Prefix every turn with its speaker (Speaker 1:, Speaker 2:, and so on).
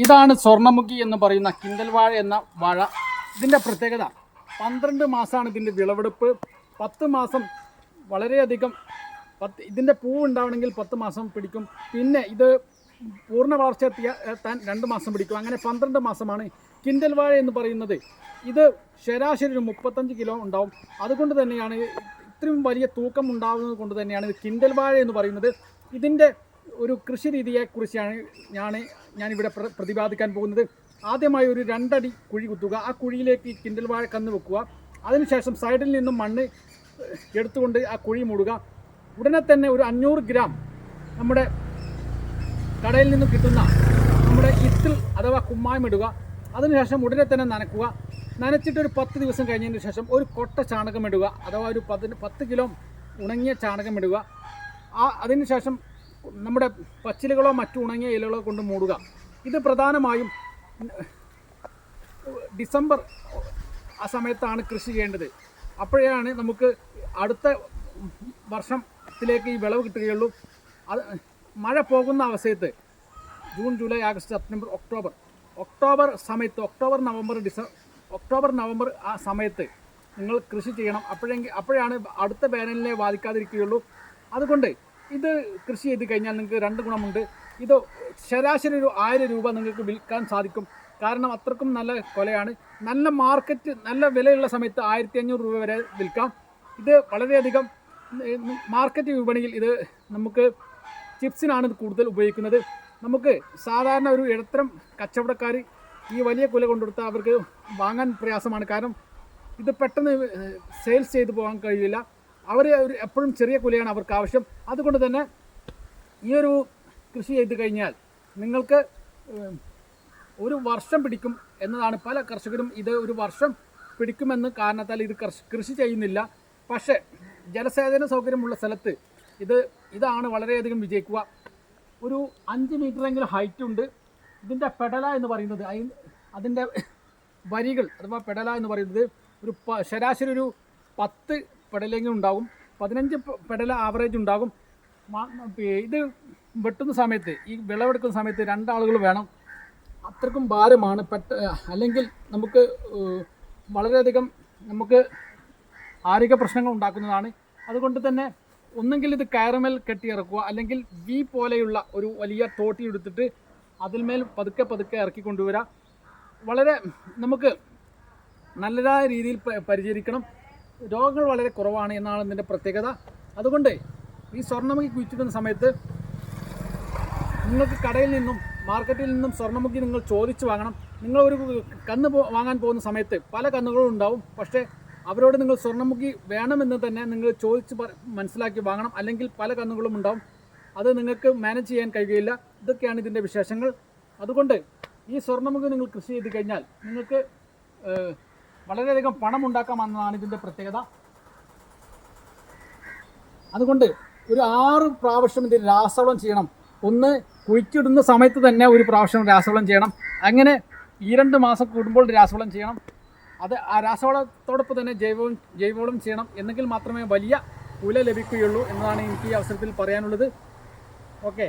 Speaker 1: ഇതാണ് സ്വർണമുഖി എന്ന് പറയുന്ന കിണ്ടൽ വാഴ എന്ന വാഴ. ഇതിന്റെ പ്രത്യേകത പന്ത്രണ്ട് മാസമാണ് ഇതിന്റെ വിളവെടുപ്പ്. പത്ത് മാസം വളരെയധികം പത്ത് ഇതിന്റെ പൂവ് ഉണ്ടാവണമെങ്കിൽ പത്ത് മാസം പിടിക്കും. പിന്നെ ഇത് പൂർണ വളർച്ച എത്തിയ എത്താൻ രണ്ട് മാസം പിടിക്കും. അങ്ങനെ പന്ത്രണ്ട് മാസമാണ് കിൻഡൽ വാഴ എന്ന് പറയുന്നത്. ഇത് ശരാശരി ഒരു മുപ്പത്തഞ്ച് കിലോ ഉണ്ടാവും. അതുകൊണ്ട് തന്നെയാണ് ഇത്രയും വലിയ തൂക്കം ഉണ്ടാകുന്നത് കൊണ്ട് തന്നെയാണ് ഇത് കിൻഡൽ വാഴ എന്ന് പറയുന്നത്. ഇതിന്റെ ഒരു കൃഷി രീതിയെക്കുറിച്ചാണ് ഞാൻ ഞാനിവിടെ പ്ര- പ്രതിപാദിക്കാൻ പോകുന്നത്. ആദ്യമായി ഒരു രണ്ടടി കുഴി കുത്തുക. ആ കുഴിയിലേക്ക് കിണ്ടൽ വാഴ കന്ന് വെക്കുക. അതിനുശേഷം സൈഡിൽ നിന്നും മണ്ണ് എടുത്തുകൊണ്ട് ആ കുഴി മൂടുക. ഉടനെ തന്നെ ഒരു അഞ്ഞൂറ് ഗ്രാം നമ്മുടെ കടയിൽ നിന്ന് കിട്ടുന്ന നമ്മുടെ ഇത്തിൽ അഥവാ കുമ്മായം ഇടുക. അതിനുശേഷം ഉടനെ തന്നെ നനക്കുക. നനച്ചിട്ട് ഒരു പത്ത് ദിവസം കഴിഞ്ഞതിന് ശേഷം ഒരു കൊട്ട ചാണകം ഇടുക. അഥവാ ഒരു പതിന് പത്ത് കിലോ ഉണങ്ങിയ ചാണകം ഇടുക. ആ അതിനുശേഷം നമ്മുടെ പച്ചിലകളോ മറ്റു ഉണങ്ങിയ ഇലകളോ കൊണ്ട് മൂടുക. ഇത് പ്രധാനമായും ഡിസംബർ ആ സമയത്താണ് കൃഷി ചെയ്യേണ്ടത്. അപ്പോഴാണ് നമുക്ക് അടുത്ത വർഷത്തിലേക്ക് ഈ വിളവ് കിട്ടുകയുള്ളൂ. അത് മഴ പോകുന്ന അവസ്ഥയത്ത് June July August September October. October സമയത്ത് October November December October November ആ സമയത്ത് നിങ്ങൾ കൃഷി ചെയ്യണം. അപ്പോഴെങ്കിൽ അപ്പോഴാണ് അടുത്ത വേനലിനെ ബാധിക്കാതിരിക്കുകയുള്ളൂ. അതുകൊണ്ട് ഇത് കൃഷി ചെയ്ത് കഴിഞ്ഞാൽ നിങ്ങൾക്ക് രണ്ട് ഗുണമുണ്ട്. ഇത് ശരാശരി ഒരു ആയിരം രൂപ നിങ്ങൾക്ക് വിൽക്കാൻ സാധിക്കും. കാരണം അത്രക്കും നല്ല കൊലയാണ്. നല്ല മാർക്കറ്റ് നല്ല വിലയുള്ള സമയത്ത് ആയിരത്തി അഞ്ഞൂറ് രൂപ വരെ വിൽക്കാം. ഇത് വളരെയധികം മാർക്കറ്റ് വിപണിയിൽ ഇത് നമുക്ക് ചിപ്സിനാണ് കൂടുതൽ ഉപയോഗിക്കുന്നത്. നമുക്ക് സാധാരണ ഒരു ഇടത്തരം കച്ചവടക്കാർ ഈ വലിയ കുല കൊണ്ടുകൊടുത്താൽ അവർക്ക് വാങ്ങാൻ പ്രയാസമാണ്. കാരണം ഇത് പെട്ടെന്ന് സെയിൽസ് ചെയ്ത് പോകാൻ കഴിയില്ല. അവർ ഒരു എപ്പോഴും ചെറിയ കുലയാണ് അവർക്ക് ആവശ്യം. അതുകൊണ്ട് തന്നെ ഈ ഒരു കൃഷി ചെയ്ത് കഴിഞ്ഞാൽ നിങ്ങൾക്ക് ഒരു വർഷം പിടിക്കും എന്നതാണ് പല കർഷകരും ഇത് ഒരു വർഷം പിടിക്കുമെന്ന് കാരണത്താൽ ഇത് കൃഷി ചെയ്യുന്നില്ല. പക്ഷേ ജലസേചന സൗകര്യമുള്ള സ്ഥലത്ത് ഇത് ഇതാണ് വളരെയധികം വിജയിക്കുക. ഒരു അഞ്ച് മീറ്ററെങ്കിലും ഹൈറ്റ് ഉണ്ട് ഇതിന്റെ പെടല എന്ന് പറയുന്നത് അതിന്റെ വരികൾ അഥവാ പെടല എന്ന് പറയുന്നത് ഒരു ശരാശരി ഒരു പത്ത് പെടലെങ്കിലും ഉണ്ടാകും പതിനഞ്ച് പെടൽ ആവറേജ് ഉണ്ടാകും. ഇത് വെട്ടുന്ന സമയത്ത് ഈ വിളവെടുക്കുന്ന സമയത്ത് രണ്ടാളുകൾ വേണം. അത്രക്കും ഭാരമാണ്. പെട്ട അല്ലെങ്കിൽ നമുക്ക് വളരെയധികം നമുക്ക് ആരോഗ്യ പ്രശ്നങ്ങൾ ഉണ്ടാക്കുന്നതാണ്. അതുകൊണ്ട് തന്നെ ഒന്നെങ്കിൽ ഇത് കയറുമേൽ കെട്ടിയിറക്കുക അല്ലെങ്കിൽ വി പോലെയുള്ള ഒരു വലിയ തോട്ടി എടുത്തിട്ട് അതിന്മേൽ പതുക്കെ പതുക്കെ ഇറക്കി കൊണ്ടുവരാം. വളരെ നമുക്ക് നല്ലതായ രീതിയിൽ പരിചരിക്കണം. രോഗങ്ങൾ വളരെ കുറവാണ് എന്നാണ് ഇതിന്റെ പ്രത്യേകത. അതുകൊണ്ട് ഈ സ്വർണമുഖി കുഴിച്ചിടുന്ന സമയത്ത് നിങ്ങൾക്ക് കടയിൽ നിന്നും മാർക്കറ്റിൽ നിന്നും സ്വർണമുഖി നിങ്ങൾ ചോദിച്ച് വാങ്ങണം. നിങ്ങൾ ഒരു കന്ന് വാങ്ങാൻ പോകുന്ന സമയത്ത് പല കന്നുകളും ഉണ്ടാവും. പക്ഷേ അവരോട് നിങ്ങൾ സ്വർണമുഖി വേണമെന്ന് തന്നെ നിങ്ങൾ ചോദിച്ച് മനസ്സിലാക്കി വാങ്ങണം. അല്ലെങ്കിൽ പല കന്നുകളും ഉണ്ടാവും. അത് നിങ്ങൾക്ക് മാനേജ് ചെയ്യാൻ കഴിയുകയില്ല. ഇതൊക്കെയാണ് ഇതിന്റെ വിശേഷങ്ങൾ. അതുകൊണ്ട് ഈ സ്വർണമുഖി നിങ്ങൾ കൃഷി ചെയ്ത് കഴിഞ്ഞാൽ നിങ്ങൾക്ക് വളരെയധികം പണം ഉണ്ടാക്കാമെന്നതാണ് ഇതിന്റെ പ്രത്യേകത. അതുകൊണ്ട് ഒരു ആറ് പ്രാവശ്യം ഇതിൽ രാസവളം ചെയ്യണം. ഒന്ന് കുഴിച്ചിടുന്ന സമയത്ത് തന്നെ ഒരു പ്രാവശ്യം രാസവളം ചെയ്യണം. അങ്ങനെ ഈ രണ്ട് മാസം കൂടുമ്പോൾ രാസവളം ചെയ്യണം. അത് ആ രാസവളത്തോടൊപ്പം തന്നെ ജൈവവും ജൈവവളം ചെയ്യണം. എന്നെങ്കിൽ മാത്രമേ വലിയ കുല ലഭിക്കുകയുള്ളൂ എന്നതാണ് എനിക്ക് ഈ അവസരത്തിൽ പറയാനുള്ളത്. ഓക്കെ.